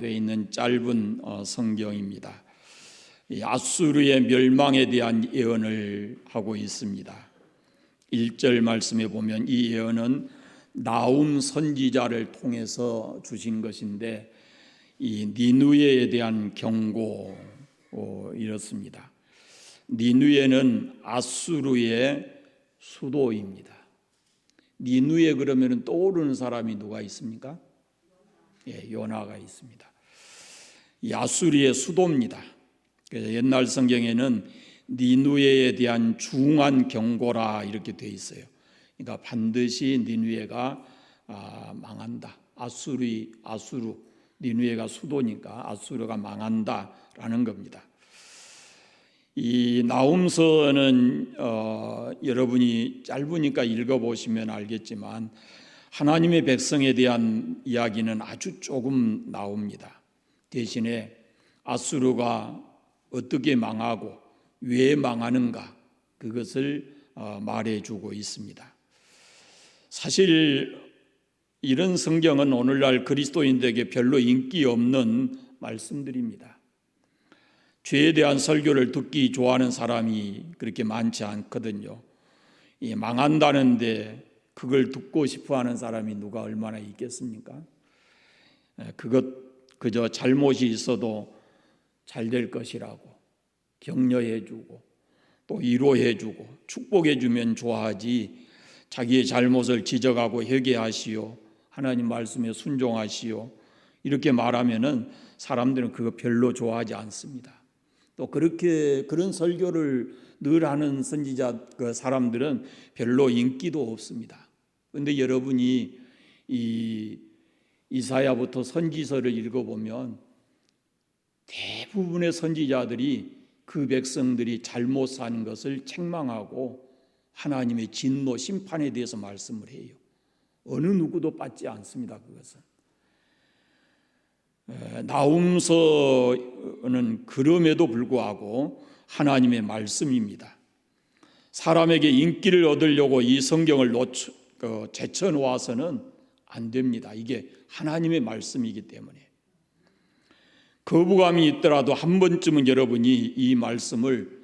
되어 있는 짧은 어, 성경입니다. 이 아수르의 멸망에 대한 예언을 하고 있습니다. 1절 말씀에 보면 이 예언은 나움 선지자를 통해서 주신 것인데 이 니누에에 대한 경고 어, 이렇습니다. 니누에는 아수르의 수도입니다. 니누에 그러면 떠오르는 사람이 누가 있습니까? 예, 요나가 있습니다. 이 아수리의 수도입니다. 그래서 옛날 성경에는 니누에에 대한 중한 경고라 이렇게 돼 있어요. 그러니까 반드시 니누에가 아, 망한다. 아수리 아수르 니누에가 수도니까 아수르가 망한다라는 겁니다. 이 나움서는 어, 여러분이 짧으니까 읽어보시면 알겠지만 하나님의 백성에 대한 이야기는 아주 조금 나옵니다. 대신에 아수르가 어떻게 망하고 왜 망하는가 그것을 어, 말해주고 있습니다. 사실 이런 성경은 오늘날 그리스도인들에게 별로 인기 없는 말씀들입니다. 죄에 대한 설교를 듣기 좋아하는 사람이 그렇게 많지 않거든요. 이 망한다는데 그걸 듣고 싶어 하는 사람이 누가 얼마나 있겠습니까? 그것 그저 잘못이 있어도 잘 될 것이라고 격려해 주고 또 위로해 주고 축복해 주면 좋아하지 자기의 잘못을 지적하고 회개하시오. 하나님 말씀에 순종하시오. 이렇게 말하면은 사람들은 그거 별로 좋아하지 않습니다. 또 그렇게 그런 설교를 늘 하는 선지자 그 사람들은 별로 인기도 없습니다. 그런데 여러분이 이 이사야부터 선지서를 읽어보면 대부분의 선지자들이 그 백성들이 잘못 사는 것을 책망하고 하나님의 진노 심판에 대해서 말씀을 해요. 어느 누구도 빠지 않습니다. 그것은. 나움서는 그럼에도 불구하고 하나님의 말씀입니다. 사람에게 인기를 얻으려고 이 성경을 놓쳐, 그, 제쳐 놓아서는 안 됩니다. 이게 하나님의 말씀이기 때문에. 거부감이 있더라도 한 번쯤은 여러분이 이 말씀을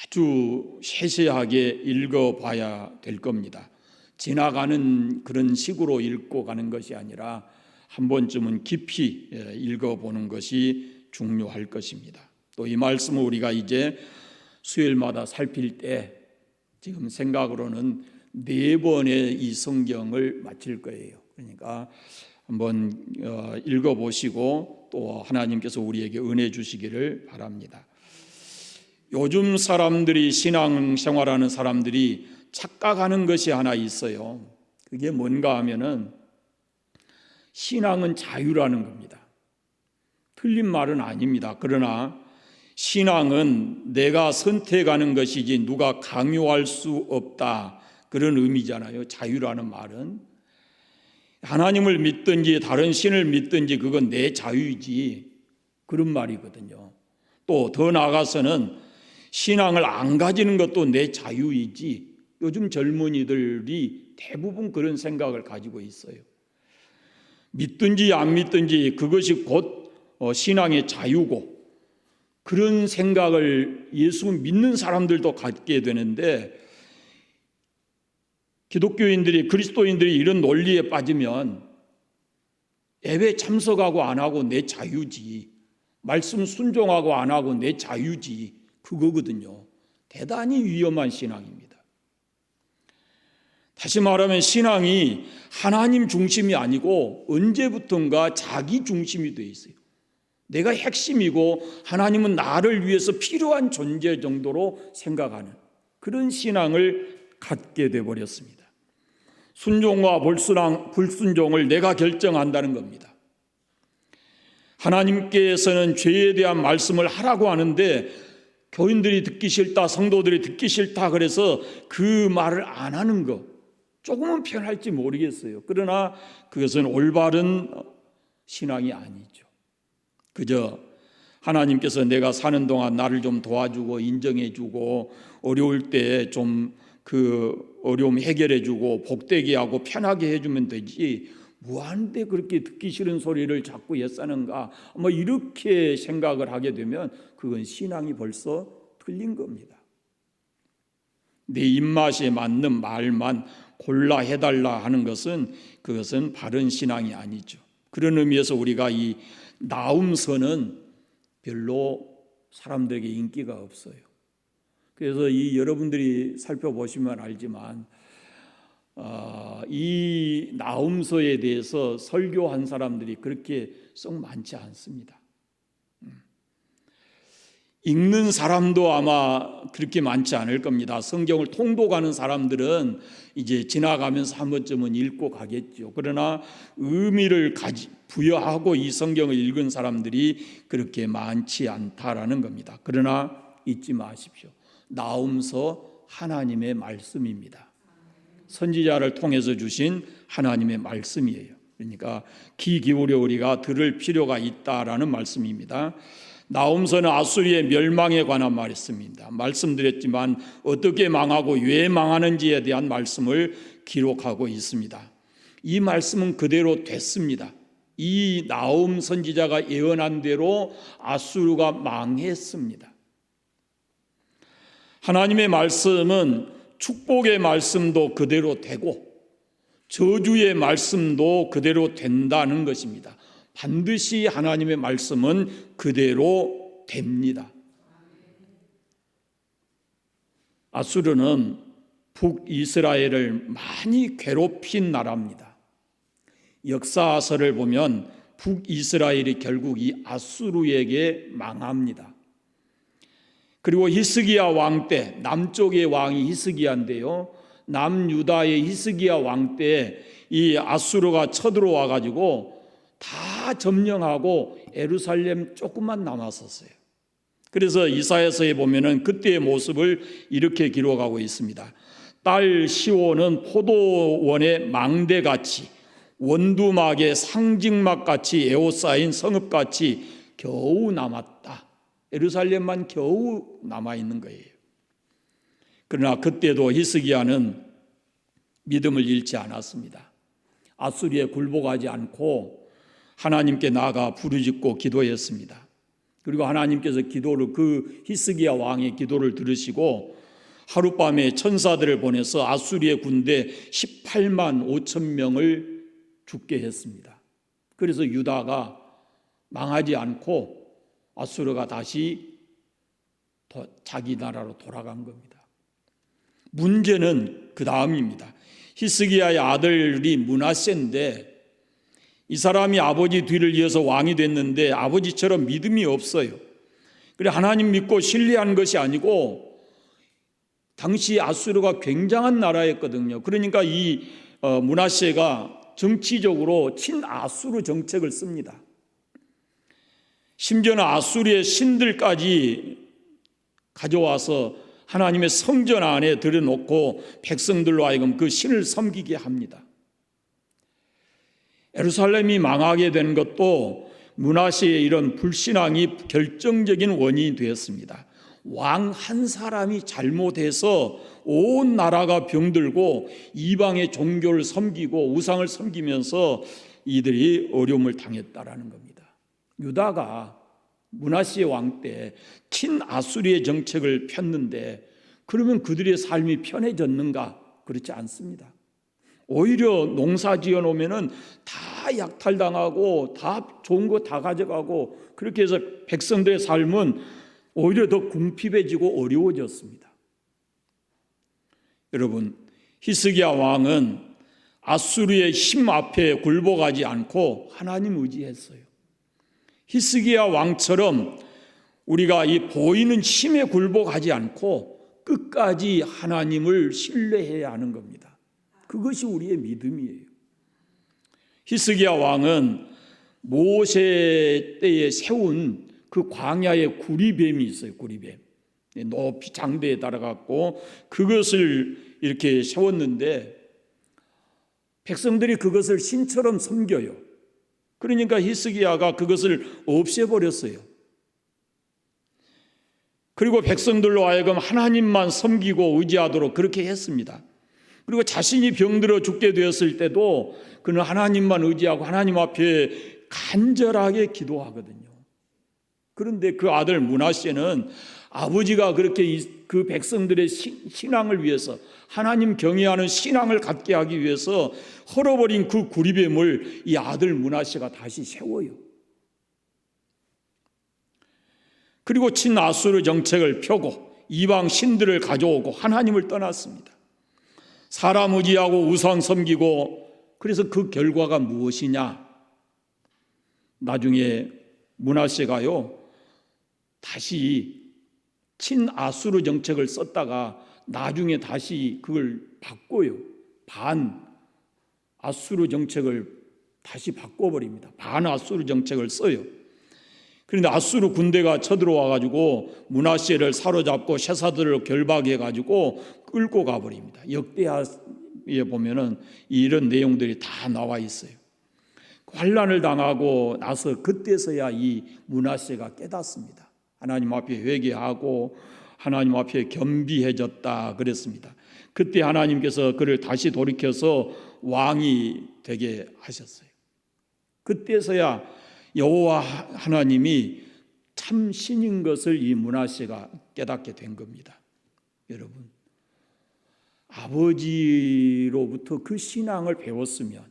아주 세세하게 읽어봐야 될 겁니다. 지나가는 그런 식으로 읽고 가는 것이 아니라 한 번쯤은 깊이 예, 읽어보는 것이 중요할 것입니다. 또 이 말씀을 우리가 이제 수요일마다 살필 때 지금 생각으로는 네 번의 이 성경을 마칠 거예요. 그러니까 한번 어, 읽어보시고 또 하나님께서 우리에게 은혜 주시기를 바랍니다. 요즘 사람들이 신앙 생활하는 사람들이 착각하는 것이 하나 있어요. 그게 뭔가 하면은 신앙은 자유라는 겁니다. 틀린 말은 아닙니다. 그러나 신앙은 내가 선택하는 것이지 누가 강요할 수 없다. 그런 의미잖아요. 자유라는 말은. 하나님을 믿든지 다른 신을 믿든지 그건 내 자유이지. 그런 말이거든요. 또 더 나아가서는 신앙을 안 가지는 것도 내 자유이지. 요즘 젊은이들이 대부분 그런 생각을 가지고 있어요. 믿든지 안 믿든지 그것이 곧 어, 신앙의 자유고 그런 생각을 예수 믿는 사람들도 갖게 되는데 기독교인들이 그리스도인들이 이런 논리에 빠지면 예배 참석하고 안 하고 내 자유지 말씀 순종하고 안 하고 내 자유지 그거거든요. 대단히 위험한 신앙입니다. 다시 말하면 신앙이 하나님 중심이 아니고 언제부턴가 자기 중심이 되어 있어요. 내가 핵심이고 하나님은 나를 위해서 필요한 존재 정도로 생각하는 그런 신앙을 갖게 돼 버렸습니다. 순종과 불순항, 불순종을 내가 결정한다는 겁니다. 하나님께서는 죄에 대한 말씀을 하라고 하는데 교인들이 듣기 싫다, 성도들이 듣기 싫다 그래서 그 말을 안 하는 것. 조금은 편할지 모르겠어요. 그러나 그것은 올바른 신앙이 아니죠. 그저 하나님께서 내가 사는 동안 나를 좀 도와주고 인정해주고 어려울 때 좀 그 어려움 해결해 주고 복되게 하고 편하게 해 주면 되지 무한데 그렇게 듣기 싫은 소리를 자꾸 예싸는가? 뭐 이렇게 생각을 하게 되면 그건 신앙이 벌써 틀린 겁니다. 내 입맛에 맞는 말만 골라 해달라 하는 것은 그것은 바른 신앙이 아니죠. 그런 의미에서 우리가 이 나움서는 별로 사람들에게 인기가 없어요. 그래서 이 여러분들이 살펴보시면 알지만 어, 이 나움서에 대해서 설교한 사람들이 그렇게 썩 많지 않습니다. 음. 읽는 사람도 아마 그렇게 많지 않을 겁니다. 성경을 통독하는 사람들은 이제 지나가면서 한 번쯤은 읽고 가겠죠. 그러나 의미를 가지, 부여하고 이 성경을 읽은 사람들이 그렇게 많지 않다라는 겁니다. 그러나 잊지 마십시오. 나움서 하나님의 말씀입니다. 선지자를 통해서 주신 하나님의 말씀이에요. 그러니까 귀 기울여 우리가 들을 필요가 있다라는 말씀입니다. 나움서는 아수리의 멸망에 관한 말씀입니다. 말씀드렸지만 어떻게 망하고 왜 망하는지에 대한 말씀을 기록하고 있습니다. 이 말씀은 그대로 됐습니다. 이 나움 선지자가 예언한 대로 아수르가 망했습니다. 하나님의 말씀은 축복의 말씀도 그대로 되고 저주의 말씀도 그대로 된다는 것입니다. 반드시 하나님의 말씀은 그대로 됩니다. 아수르는 북이스라엘을 많이 괴롭힌 나라입니다. 역사서를 보면 북이스라엘이 결국 이 아수르에게 망합니다. 그리고 히스기야 왕 때 남쪽의 왕이 히스기야인데요. 남유다의 히스기야 왕 때 이 아수르가 쳐들어와 가지고 다 점령하고 에루살렘 조금만 남았었어요. 그래서 이사야서에 보면은 그때의 모습을 이렇게 기록하고 있습니다. 딸 시온은 포도원의 망대같이 원두막의 상징막같이 에워싸인 성읍같이 겨우 남았다. 에루살렘만 겨우 남아 있는 거예요. 그러나 그때도 히스기야는 믿음을 잃지 않았습니다. 아수리에 굴복하지 않고 하나님께 나아가 부르짖고 기도했습니다. 그리고 하나님께서 기도를 그 히스기야 왕의 기도를 들으시고 하룻밤에 천사들을 보내서 아수리의 군대 18만 5천 명을 죽게 했습니다. 그래서 유다가 망하지 않고 아수르가 다시 자기 나라로 돌아간 겁니다. 문제는 그 다음입니다. 히스기야의 아들이 문하세인데 이 사람이 아버지 뒤를 이어서 왕이 됐는데 아버지처럼 믿음이 없어요. 그래 하나님 믿고 신뢰한 것이 아니고 당시 아수르가 굉장한 나라였거든요. 그러니까 이 어, 문하세가 정치적으로 친아수르 정책을 씁니다. 심지어는 아수르의 신들까지 가져와서 하나님의 성전 안에 들여놓고 백성들로 하여금 그 신을 섬기게 합니다. 에루살렘이 망하게 된 것도 문하시의 이런 불신앙이 결정적인 원인이 되었습니다. 왕 한 사람이 잘못해서 온 나라가 병들고 이방의 종교를 섬기고 우상을 섬기면서 이들이 어려움을 당했다라는 겁니다. 유다가 문하시의 왕 때 친아수리의 정책을 폈는데 그러면 그들의 삶이 편해졌는가? 그렇지 않습니다. 오히려 농사 지어 놓으면은 다 약탈당하고 다 좋은 거 다 가져가고 그렇게 해서 백성들의 삶은 오히려 더 궁핍해지고 어려워졌습니다. 여러분, 히스기야 왕은 아수르의 힘 앞에 굴복하지 않고 하나님 의지했어요. 히스기야 왕처럼 우리가 이 보이는 힘에 굴복하지 않고 끝까지 하나님을 신뢰해야 하는 겁니다. 그것이 우리의 믿음이에요. 히스기야 왕은 모세 때에 세운 그 광야의 구리뱀이 있어요. 구리뱀. 높이 장대에 달아갖고 그것을 이렇게 세웠는데 백성들이 그것을 신처럼 섬겨요. 그러니까 히스기야가 그것을 없애버렸어요. 그리고 백성들로 하여금 하나님만 섬기고 의지하도록 그렇게 했습니다. 그리고 자신이 병들어 죽게 되었을 때도 그는 하나님만 의지하고 하나님 앞에 간절하게 기도하거든요. 그런데 그 아들 문하세는 아버지가 그렇게 이- 그 백성들의 신- 신앙을 위해서 하나님 경외하는 신앙을 갖게 하기 위해서 헐어버린 그 구리뱀을 이 아들 문하세가 다시 세워요. 그리고 친아수르 정책을 펴고 이방 신들을 가져오고 하나님을 떠났습니다. 사람 의지하고 우상 섬기고 그래서 그 결과가 무엇이냐? 나중에 문하세가요 다시 친아수르 정책을 썼다가 나중에 다시 그걸 바꿔요. 반 아수르 정책을 다시 바꿔버립니다. 반 아수르 정책을 써요. 그런데 아수르 군대가 쳐들어와 가지고 문하세를 사로잡고 셰사들을 결박해 가지고 끌고 가버립니다. 역대하에 보면은 이런 내용들이 다 나와 있어요. 환란을 당하고 나서 그때서야 이 문하세가 깨닫습니다. 하나님 앞에 회개하고 하나님 앞에 겸비해졌다 그랬습니다. 그때 하나님께서 그를 다시 돌이켜서 왕이 되게 하셨어요. 그때서야 여호와 하나님이 참 신인 것을 이 문하세가 깨닫게 된 겁니다. 여러분 아버지로부터 그 신앙을 배웠으면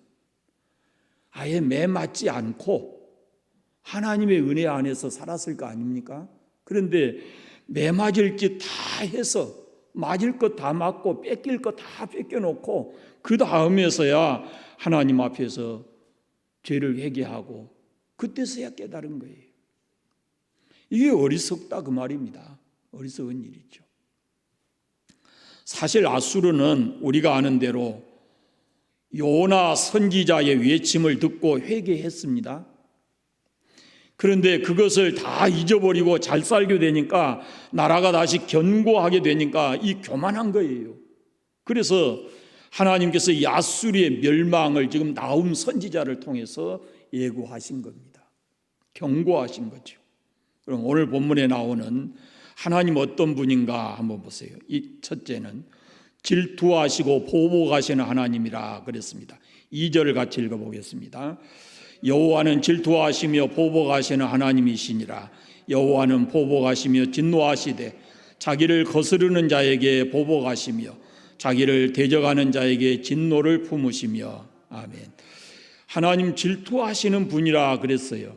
아예 매 맞지 않고 하나님의 은혜 안에서 살았을 거 아닙니까? 그런데 매 맞을 짓 다 해서 맞을 것 다 맞고 뺏길 것 다 뺏겨놓고 그 다음에서야 하나님 앞에서 죄를 회개하고 그때서야 깨달은 거예요. 이게 어리석다 그 말입니다. 어리석은 일이죠. 사실 아수르는 우리가 아는 대로 요나 선지자의 외침을 듣고 회개했습니다. 그런데 그것을 다 잊어버리고 잘 살게 되니까 나라가 다시 견고하게 되니까 이 교만한 거예요. 그래서 하나님께서 이 아수리의 멸망을 지금 나움 선지자를 통해서 예고하신 겁니다. 경고하신 거죠. 그럼 오늘 본문에 나오는 하나님 어떤 분인가 한번 보세요. 이 첫째는 질투하시고 보복하시는 하나님이라 그랬습니다. 2절을 같이 읽어보겠습니다. 여호와는 질투하시며 보복하시는 하나님이시니라. 여호와는 보복하시며 진노하시되 자기를 거스르는 자에게 보복하시며 자기를 대적하는 자에게 진노를 품으시며 아멘. 하나님 질투하시는 분이라 그랬어요.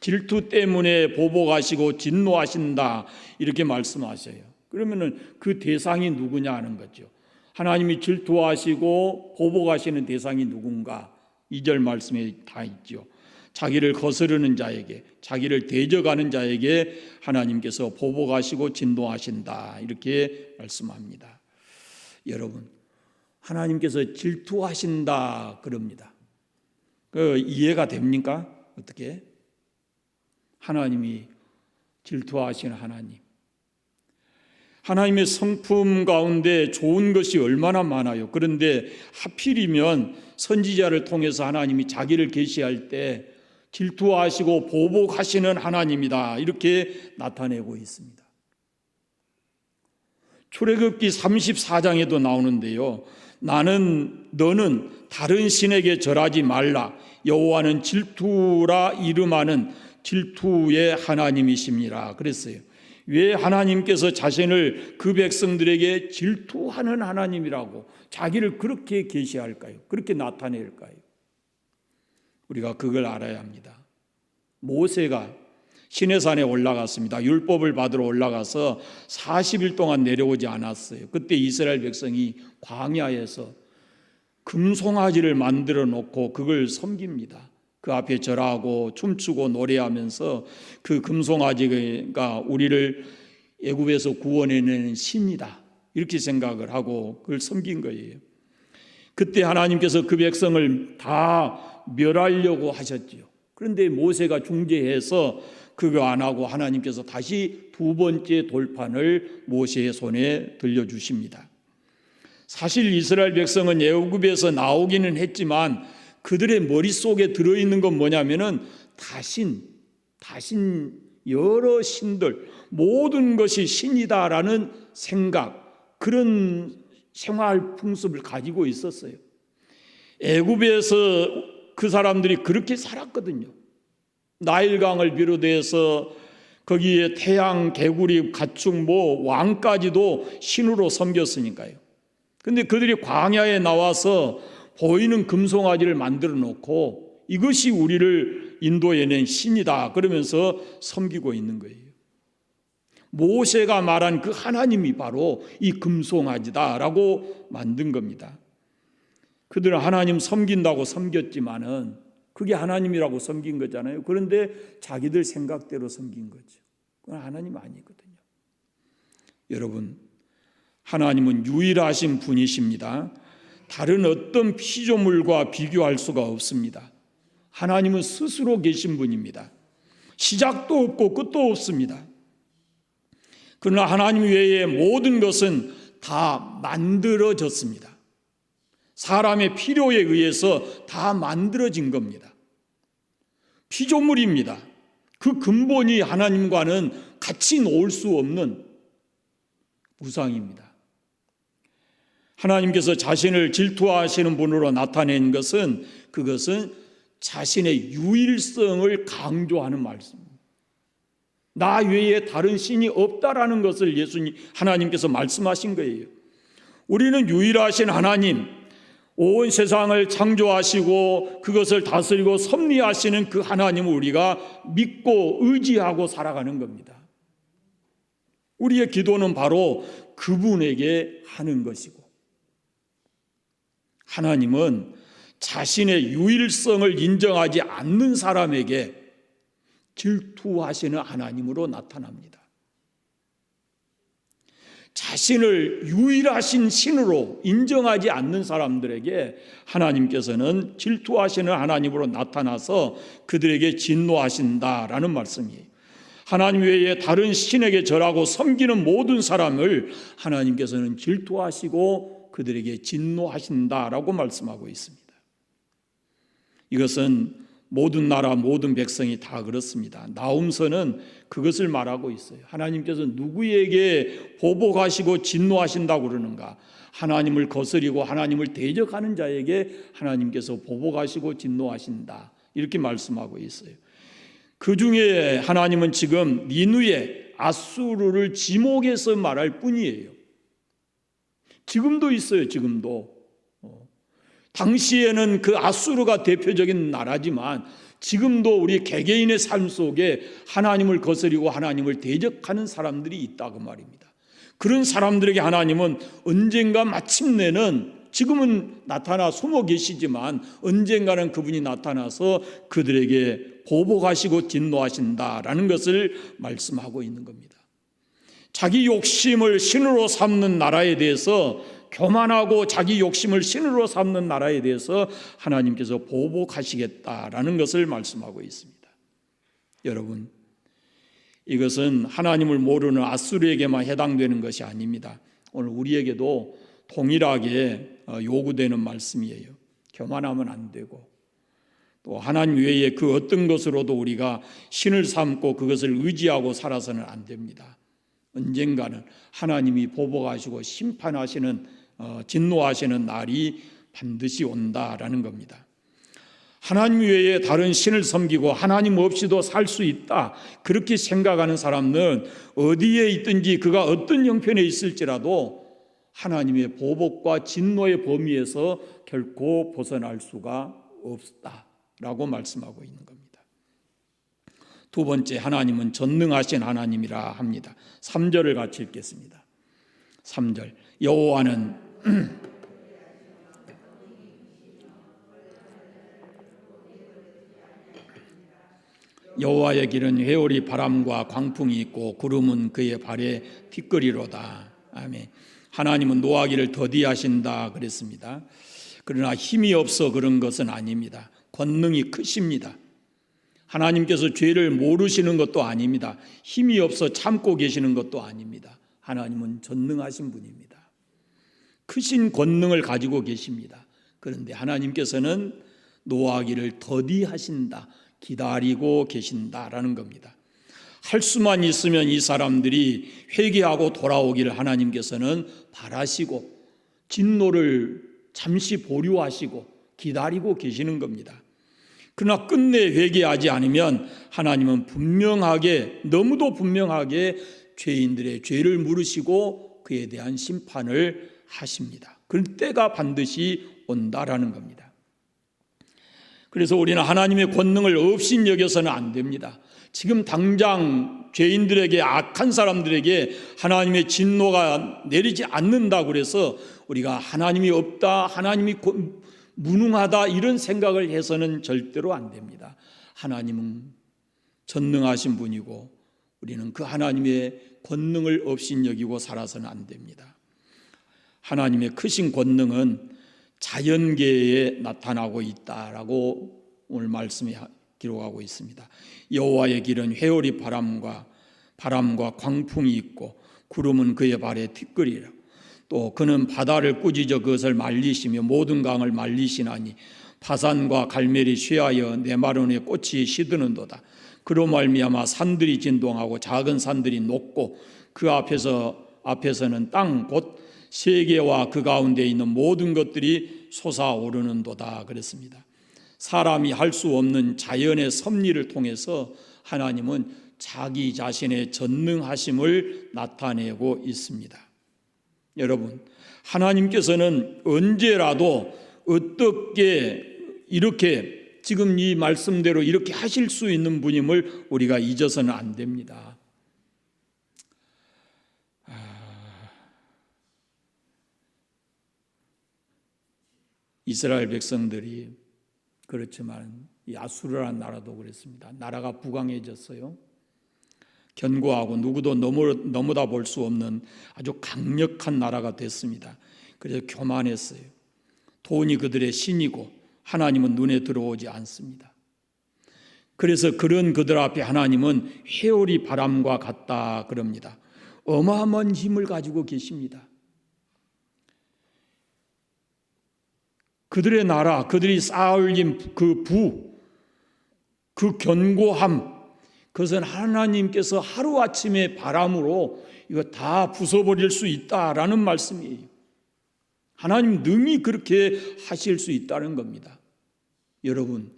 질투 때문에 보복하시고 진노하신다 이렇게 말씀하셔요. 그러면은 그 대상이 누구냐 하는 거죠. 하나님이 질투하시고 보복하시는 대상이 누군가? 2절 말씀에 다 있죠. 자기를 거스르는 자에게, 자기를 대적하는 자에게 하나님께서 보복하시고 진노하신다. 이렇게 말씀합니다. 여러분, 하나님께서 질투하신다. 그럽니다. 그 이해가 됩니까? 어떻게? 하나님이 질투하시는 하나님. 하나님의 성품 가운데 좋은 것이 얼마나 많아요. 그런데 하필이면 선지자를 통해서 하나님이 자기를 계시할 때 질투하시고 보복하시는 하나님이다. 이렇게 나타내고 있습니다. 출애굽기 34장에도 나오는데요. 나는 너는 다른 신에게 절하지 말라. 여호와는 질투라 이름하는 질투의 하나님이십니다. 그랬어요. 왜 하나님께서 자신을 그 백성들에게 질투하는 하나님이라고 자기를 그렇게 계시할까요? 그렇게 나타낼까요? 우리가 그걸 알아야 합니다. 모세가 시내산에 올라갔습니다. 율법을 받으러 올라가서 40일 동안 내려오지 않았어요. 그때 이스라엘 백성이 광야에서 금송아지를 만들어 놓고 그걸 섬깁니다. 그 앞에 절하고 춤추고 노래하면서 그 금송아지가 우리를 애굽에서 구원해내는 신이다. 이렇게 생각을 하고 그걸 섬긴 거예요. 그때 하나님께서 그 백성을 다 멸하려고 하셨지요. 그런데 모세가 중재해서 그거 안 하고 하나님께서 다시 두 번째 돌판을 모세의 손에 들려주십니다. 사실 이스라엘 백성은 애굽에서 나오기는 했지만 그들의 머릿속에 들어있는 건 뭐냐면은 다신, 다신 여러 신들, 모든 것이 신이다라는 생각, 그런 생활 풍습을 가지고 있었어요. 애굽에서 그 사람들이 그렇게 살았거든요. 나일강을 비롯해서 거기에 태양, 개구리, 가축, 뭐 왕까지도 신으로 섬겼으니까요. 근데 그들이 광야에 나와서 보이는 금송아지를 만들어 놓고 이것이 우리를 인도해낸 신이다 그러면서 섬기고 있는 거예요. 모세가 말한 그 하나님이 바로 이 금송아지다라고 만든 겁니다. 그들은 하나님 섬긴다고 섬겼지만은 그게 하나님이라고 섬긴 거잖아요. 그런데 자기들 생각대로 섬긴 거죠. 그건 하나님 아니거든요. 여러분, 하나님은 유일하신 분이십니다. 다른 어떤 피조물과 비교할 수가 없습니다. 하나님은 스스로 계신 분입니다. 시작도 없고 끝도 없습니다. 그러나 하나님 외에 모든 것은 다 만들어졌습니다. 사람의 필요에 의해서 다 만들어진 겁니다. 피조물입니다. 그 근본이 하나님과는 같이 놓을 수 없는 우상입니다. 하나님께서 자신을 질투하시는 분으로 나타낸 것은 그것은 자신의 유일성을 강조하는 말씀입니다. 나 외에 다른 신이 없다라는 것을 예수님 하나님께서 말씀하신 거예요. 우리는 유일하신 하나님, 온 세상을 창조하시고 그것을 다스리고 섭리하시는 그 하나님을 우리가 믿고 의지하고 살아가는 겁니다. 우리의 기도는 바로 그분에게 하는 것이고 하나님은 자신의 유일성을 인정하지 않는 사람에게 질투하시는 하나님으로 나타납니다. 자신을 유일하신 신으로 인정하지 않는 사람들에게 하나님께서는 질투하시는 하나님으로 나타나서 그들에게 진노하신다라는 말씀이에요. 하나님 외에 다른 신에게 절하고 섬기는 모든 사람을 하나님께서는 질투하시고 그들에게 진노하신다라고 말씀하고 있습니다. 이것은 모든 나라 모든 백성이 다 그렇습니다. 나움서는 그것을 말하고 있어요. 하나님께서 누구에게 보복하시고 진노하신다고 그러는가? 하나님을 거스리고 하나님을 대적하는 자에게 하나님께서 보복하시고 진노하신다. 이렇게 말씀하고 있어요. 그 중에 하나님은 지금 니누의 아수르를 지목해서 말할 뿐이에요. 지금도 있어요. 지금도. 당시에는 그 아수르가 대표적인 나라지만 지금도 우리 개개인의 삶 속에 하나님을 거스리고 하나님을 대적하는 사람들이 있다고 말입니다. 그런 사람들에게 하나님은 언젠가 마침내는 지금은 나타나 숨어 계시지만 언젠가는 그분이 나타나서 그들에게 보복하시고 진노하신다라는 것을 말씀하고 있는 겁니다. 자기 욕심을 신으로 삼는 나라에 대해서 교만하고 자기 욕심을 신으로 삼는 나라에 대해서 하나님께서 보복하시겠다라는 것을 말씀하고 있습니다. 여러분, 이것은 하나님을 모르는 아수르에게만 해당되는 것이 아닙니다. 오늘 우리에게도 동일하게 어, 요구되는 말씀이에요. 교만하면 안 되고 또 하나님 외에 그 어떤 것으로도 우리가 신을 삼고 그것을 의지하고 살아서는 안 됩니다. 언젠가는 하나님이 보복하시고 심판하시는 어, 진노하시는 날이 반드시 온다라는 겁니다. 하나님 외에 다른 신을 섬기고 하나님 없이도 살 수 있다. 그렇게 생각하는 사람은 어디에 있든지 그가 어떤 형편에 있을지라도 하나님의 보복과 진노의 범위에서 결코 벗어날 수가 없다 라고 말씀하고 있는 겁니다. 두 번째 하나님은 전능하신 하나님이라 합니다. 3절을 같이 읽겠습니다. 3절 여호와는 여호와의 길은 회오리 바람과 광풍이 있고 구름은 그의 발에 티끌이로다. 아멘. 하나님은 노하기를 더디하신다 그랬습니다. 그러나 힘이 없어 그런 것은 아닙니다. 권능이 크십니다. 하나님께서 죄를 모르시는 것도 아닙니다. 힘이 없어 참고 계시는 것도 아닙니다. 하나님은 전능하신 분입니다. 크신 권능을 가지고 계십니다. 그런데 하나님께서는 노하기를 더디하신다. 기다리고 계신다라는 겁니다. 할 수만 있으면 이 사람들이 회개하고 돌아오기를 하나님께서는 바라시고 진노를 잠시 보류하시고 기다리고 계시는 겁니다. 그러나 끝내 회개하지 않으면 하나님은 분명하게 너무도 분명하게 죄인들의 죄를 물으시고 그에 대한 심판을 하십니다. 그 때가 반드시 온다라는 겁니다. 그래서 우리는 하나님의 권능을 없인 여겨서는 안 됩니다. 지금 당장 죄인들에게 악한 사람들에게 하나님의 진노가 내리지 않는다 그래서 우리가 하나님이 없다, 하나님이 무능하다 이런 생각을 해서는 절대로 안 됩니다. 하나님은 전능하신 분이고 우리는 그 하나님의 권능을 없인 여기고 살아서는 안 됩니다. 하나님의 크신 권능은 자연계에 나타나고 있다라고 오늘 말씀에 기록하고 있습니다. 여호와의 길은 회오리 바람과 바람과 광풍이 있고 구름은 그의 발에 티끌이라. 또 그는 바다를 꾸짖어 그것을 말리시며 모든 강을 말리시나니 파산과 갈멜이 쇠하여 네마론의 꽃이 시드는도다. 그로 말미암아 산들이 진동하고 작은 산들이 녹고 그 앞에서 앞에서는 땅 곧 세계와 그 가운데 있는 모든 것들이 솟아오르는도다 그랬습니다. 사람이 할 수 없는 자연의 섭리를 통해서 하나님은 자기 자신의 전능하심을 나타내고 있습니다. 여러분, 하나님께서는 언제라도 어떻게 이렇게 지금 이 말씀대로 이렇게 하실 수 있는 분임을 우리가 잊어서는 안 됩니다. 이스라엘 백성들이 그렇지만 이 아수르라는 나라도 그랬습니다. 나라가 부강해졌어요. 견고하고 누구도 넘어, 넘어다 볼 수 없는 아주 강력한 나라가 됐습니다. 그래서 교만했어요. 돈이 그들의 신이고 하나님은 눈에 들어오지 않습니다. 그래서 그런 그들 앞에 하나님은 회오리 바람과 같다 그럽니다. 어마어마한 힘을 가지고 계십니다. 그들의 나라, 그들이 쌓아올린 그 부, 그 견고함, 그것은 하나님께서 하루아침에 바람으로 이거 다 부숴버릴 수 있다라는 말씀이에요. 하나님 능히 그렇게 하실 수 있다는 겁니다. 여러분,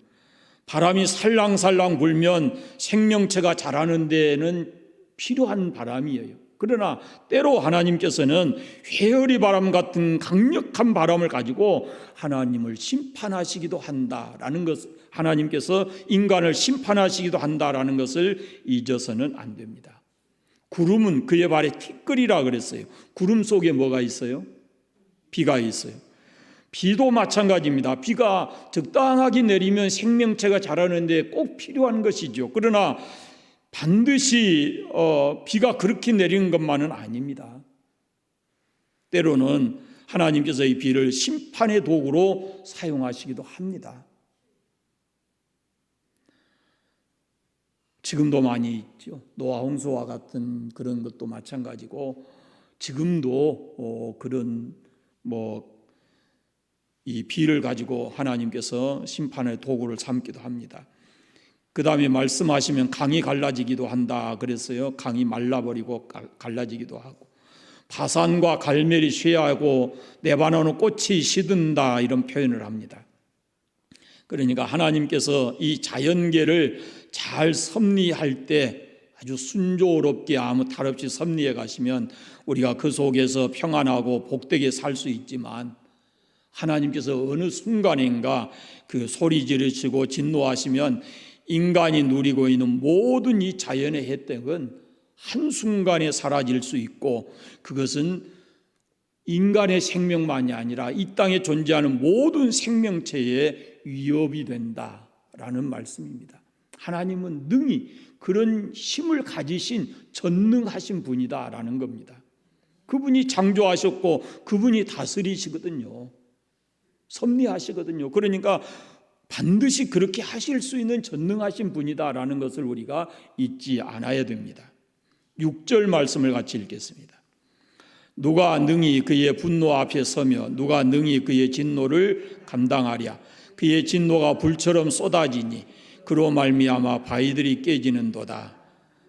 바람이 살랑살랑 불면 생명체가 자라는 데는 필요한 바람이에요. 그러나 때로 하나님께서는 회오리 바람 같은 강력한 바람을 가지고 하나님을 심판하시기도 한다라는 것, 하나님께서 인간을 심판하시기도 한다라는 것을 잊어서는 안 됩니다. 구름은 그의 발에 티끌이라 그랬어요. 구름 속에 뭐가 있어요? 비가 있어요. 비도 마찬가지입니다. 비가 적당하게 내리면 생명체가 자라는데 꼭 필요한 것이죠. 그러나 반드시 어, 비가 그렇게 내리는 것만은 아닙니다. 때로는 하나님께서 이 비를 심판의 도구로 사용하시기도 합니다. 지금도 많이 있죠. 노아 홍수와 같은 그런 것도 마찬가지고 지금도 어, 그런 뭐 이 비를 가지고 하나님께서 심판의 도구를 삼기도 합니다. 그 다음에 말씀하시면 강이 갈라지기도 한다 그랬어요. 강이 말라버리고 갈라지기도 하고 바산과 갈멜이 쇠하고 네바노는 꽃이 시든다 이런 표현을 합니다. 그러니까 하나님께서 이 자연계를 잘 섭리할 때 아주 순조롭게 아무 탈 없이 섭리해 가시면 우리가 그 속에서 평안하고 복되게 살 수 있지만 하나님께서 어느 순간인가 그 소리 지르시고 진노하시면 인간이 누리고 있는 모든 이 자연의 혜택은 한순간에 사라질 수 있고 그것은 인간의 생명만이 아니라 이 땅에 존재하는 모든 생명체에 위협이 된다라는 말씀입니다. 하나님은 능히 그런 힘을 가지신 전능하신 분이다라는 겁니다. 그분이 창조하셨고 그분이 다스리시거든요. 섭리하시거든요. 그러니까 반드시 그렇게 하실 수 있는 전능하신 분이다라는 것을 우리가 잊지 않아야 됩니다. 6절 말씀을 같이 읽겠습니다. 누가 능히 그의 분노 앞에 서며 누가 능히 그의 진노를 감당하랴 그의 진노가 불처럼 쏟아지니 그로 말미암아 바위들이 깨지는도다.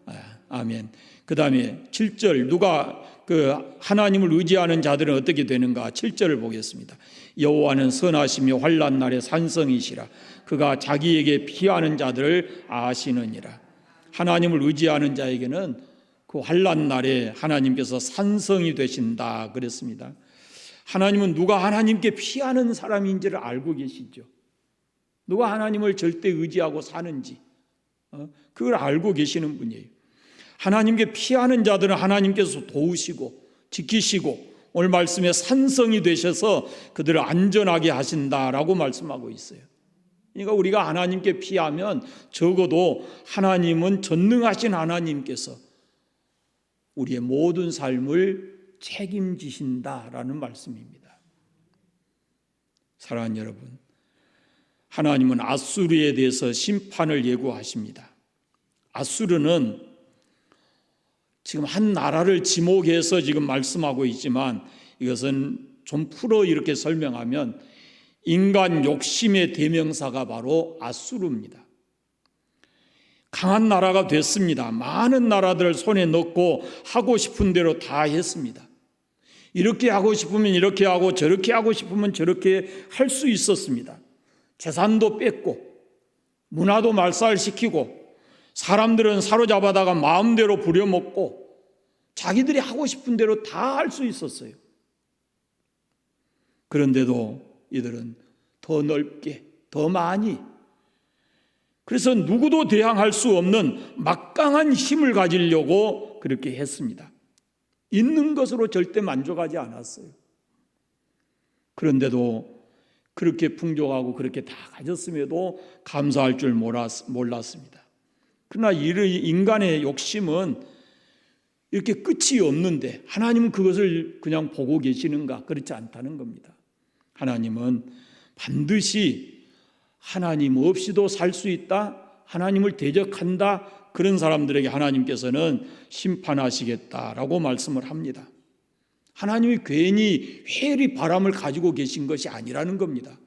아, 아멘. 그 다음에 7절, 누가 그 하나님을 의지하는 자들은 어떻게 되는가? 7절을 보겠습니다. 여호와는 선하시며 환란 날에 산성이시라. 그가 자기에게 피하는 자들을 아시느니라. 하나님을 의지하는 자에게는 그 환란 날에 하나님께서 산성이 되신다 그랬습니다. 하나님은 누가 하나님께 피하는 사람인지를 알고 계시죠. 누가 하나님을 절대 의지하고 사는지 어? 그걸 알고 계시는 분이에요. 하나님께 피하는 자들은 하나님께서 도우시고 지키시고 오늘 말씀에 산성이 되셔서 그들을 안전하게 하신다라고 말씀하고 있어요. 그러니까 우리가 하나님께 피하면 적어도 하나님은 전능하신 하나님께서 우리의 모든 삶을 책임지신다라는 말씀입니다. 사랑하는 여러분, 하나님은 아수르에 대해서 심판을 예고하십니다. 아수르는 지금 한 나라를 지목해서 지금 말씀하고 있지만 이것은 좀 풀어 이렇게 설명하면 인간 욕심의 대명사가 바로 아수르입니다. 강한 나라가 됐습니다. 많은 나라들을 손에 넣고 하고 싶은 대로 다 했습니다. 이렇게 하고 싶으면 이렇게 하고 저렇게 하고 싶으면 저렇게 할 수 있었습니다. 재산도 뺐고 문화도 말살시키고 사람들은 사로잡아다가 마음대로 부려먹고 자기들이 하고 싶은 대로 다 할 수 있었어요. 그런데도 이들은 더 넓게, 더 많이, 그래서 누구도 대항할 수 없는 막강한 힘을 가지려고 그렇게 했습니다. 있는 것으로 절대 만족하지 않았어요. 그런데도 그렇게 풍족하고 그렇게 다 가졌음에도 감사할 줄 몰랐습니다. 그러나 인간의 욕심은 이렇게 끝이 없는데 하나님은 그것을 그냥 보고 계시는가? 그렇지 않다는 겁니다. 하나님은 반드시 하나님 없이도 살 수 있다. 하나님을 대적한다. 그런 사람들에게 하나님께서는 심판하시겠다라고 말씀을 합니다. 하나님이 괜히 회리 바람을 가지고 계신 것이 아니라는 겁니다.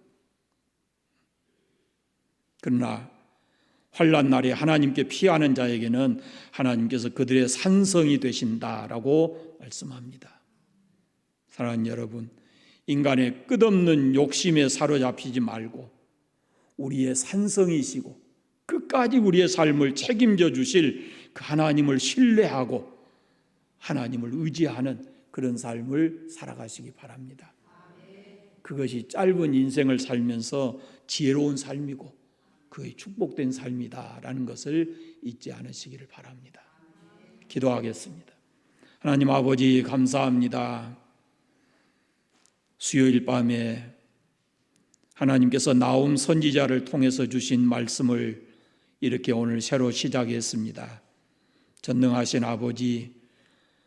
그러나 환란 날에 하나님께 피하는 자에게는 하나님께서 그들의 산성이 되신다라고 말씀합니다. 사랑하는 여러분, 인간의 끝없는 욕심에 사로잡히지 말고 우리의 산성이시고 끝까지 우리의 삶을 책임져 주실 그 하나님을 신뢰하고 하나님을 의지하는 그런 삶을 살아가시기 바랍니다. 그것이 짧은 인생을 살면서 지혜로운 삶이고 그의 축복된 삶이다라는 것을 잊지 않으시기를 바랍니다. 기도하겠습니다. 하나님 아버지 감사합니다. 수요일 밤에 하나님께서 나움 선지자를 통해서 주신 말씀을 이렇게 오늘 새로 시작했습니다. 전능하신 아버지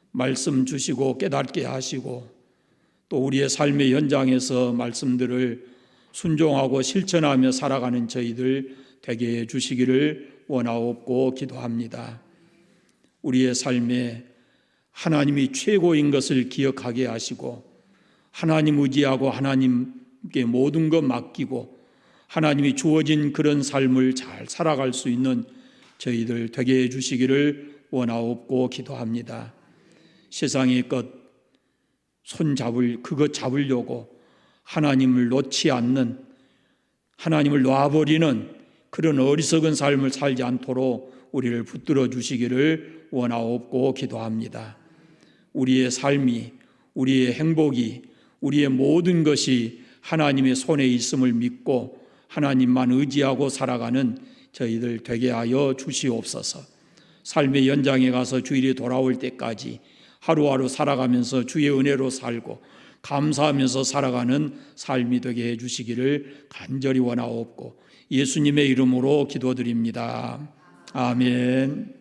말씀 주시고 깨닫게 하시고 또 우리의 삶의 현장에서 말씀들을 순종하고 실천하며 살아가는 저희들 되게 해 주시기를 원하옵고 기도합니다. 우리의 삶에 하나님이 최고인 것을 기억하게 하시고 하나님 의지하고 하나님께 모든 것 맡기고 하나님이 주어진 그런 삶을 잘 살아갈 수 있는 저희들 되게 해 주시기를 원하옵고 기도합니다. 세상의 것 손잡을 그것 잡으려고 하나님을 놓지 않는 하나님을 놔버리는 그런 어리석은 삶을 살지 않도록 우리를 붙들어 주시기를 원하옵고 기도합니다. 우리의 삶이 우리의 행복이 우리의 모든 것이 하나님의 손에 있음을 믿고 하나님만 의지하고 살아가는 저희들 되게 하여 주시옵소서. 삶의 연장에 가서 주일이 돌아올 때까지 하루하루 살아가면서 주의 은혜로 살고 감사하면서 살아가는 삶이 되게 해 주시기를 간절히 원하옵고 예수님의 이름으로 기도드립니다. 아멘.